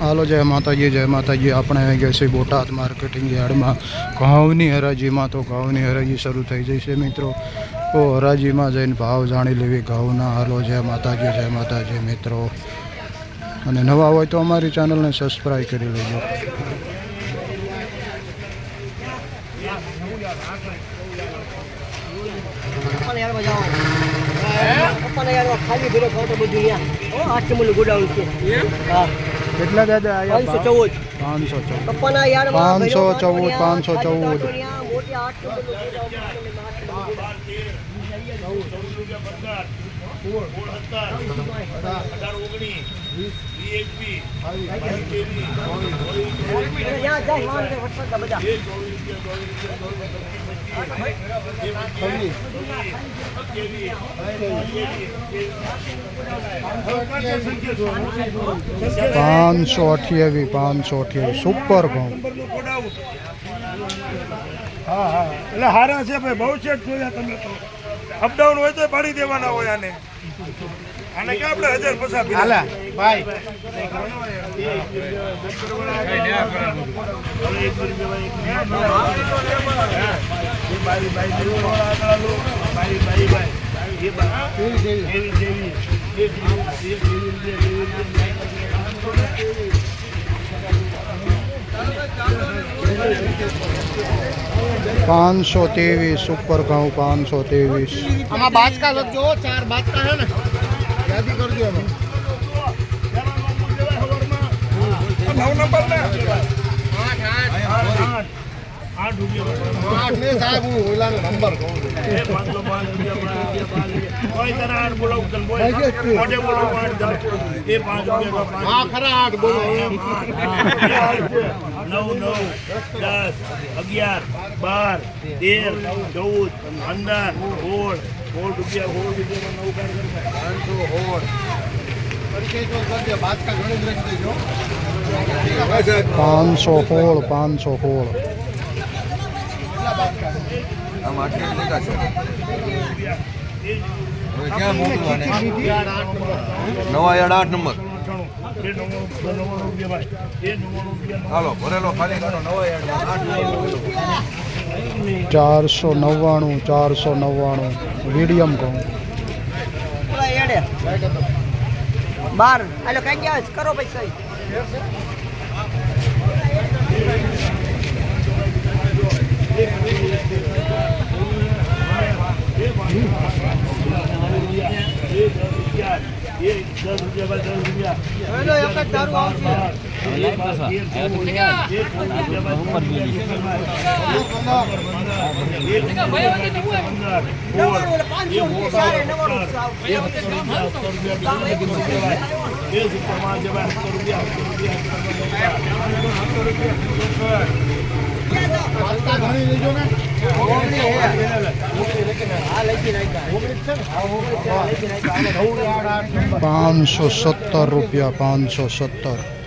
હાલો જય માતાજી જય માતાજી. આપણે આવી ગયા છીએ બોટાદ માર્કેટિંગ યાર્ડમાં. ઘઉંની હરાજીમાં તો ઘઉંની હરાજી શરૂ થઈ જઈ છે મિત્રો. તો હરાજીમાં જઈને ભાવ જાણી લેવી ઘઉંના. હાલો જય માતાજી જય માતાજી મિત્રો. અને નવા હોય તો અમારી ચેનલને સબસ્ક્રાઈબ કરી લેજો. ખાલી ભેરો ખાવ તો બધું અહીંયા હો આઠ નંબરનું ગોડાઉન છે. હા. કેટલા દાદા પાંચસો ચૌદ. પાંચસો ચૌદ. પાંચસો ચૌદ, પાંચસો ચૌદ. કાંઠોડિયા, પાંચસો અઠ્યાવી પાંચસો અઠ્યાવી સુપર ઘઉં હા હા. એટલે હારા છે ભાઈ, બહુ છે જોયા તમે તો. અપડાઉન હોય તો પાડી દેવાના હોય આને. આને કે આપણે હજાર પચાસ હાલા ભાઈ. પાંચસો ત્રેવીસ સુપર ઘઉં પાંચસો ત્રેવીસ. આમાં બાચકા લખજો ચાર બાચકા છે ને. યાદી કરજો એમાં નવ નંબર ને આઠ ને સાહેબ હું ઓલા નંબર કહું છું. કોઈ તને આઠ બોલાવું તને બોલ મોઢે બોલાવું આઠ જાવ. એ પાંચ રૂપિયા હા ખરા આઠ બોલો. નવ નવ દસ અગિયાર બાર તેર ચૌદ પંદર સોળ સોળ રૂપિયા સોળ રૂપિયા નવ કાઢ કરતા પાંચસો હોળ પાંચસો તો આમ બાચકા ઘણી નવા યાર્ડ આઠ નંબર. હાલો ભરેલો ખાલી નવા યાર્ડ આઠ ચારસો નવ્વાણું ચારસો નવ્વાણું. મીડિયમ કહું. બાર. હાલો કઈ ગયા? કરો પૈસા એ દસ રૂપિયા એ દસ રૂપિયા ભાઈ દસ રૂપિયા હેલો, એક જ દારૂ આવશે. એ બાર, તેર, ચૌદ, એ ચૌદ રૂપિયા ભાઈ ચૌદ રૂપિયા એ પંદર, નવ્વાણું એટલે પાંચસો રૂપિયા ચારે નવ્વાણું સાવ. એ સત્તર રૂપિયા સત્તર રૂપિયા બે રૂપિયા એ સુપરમાં જે ભાઈ સત્તર રૂપિયા સત્તર રૂપિયા. બાચકા ઘણી લેજો ને પાંચસો સત્તર રૂપિયા પાંચસો સત્તર.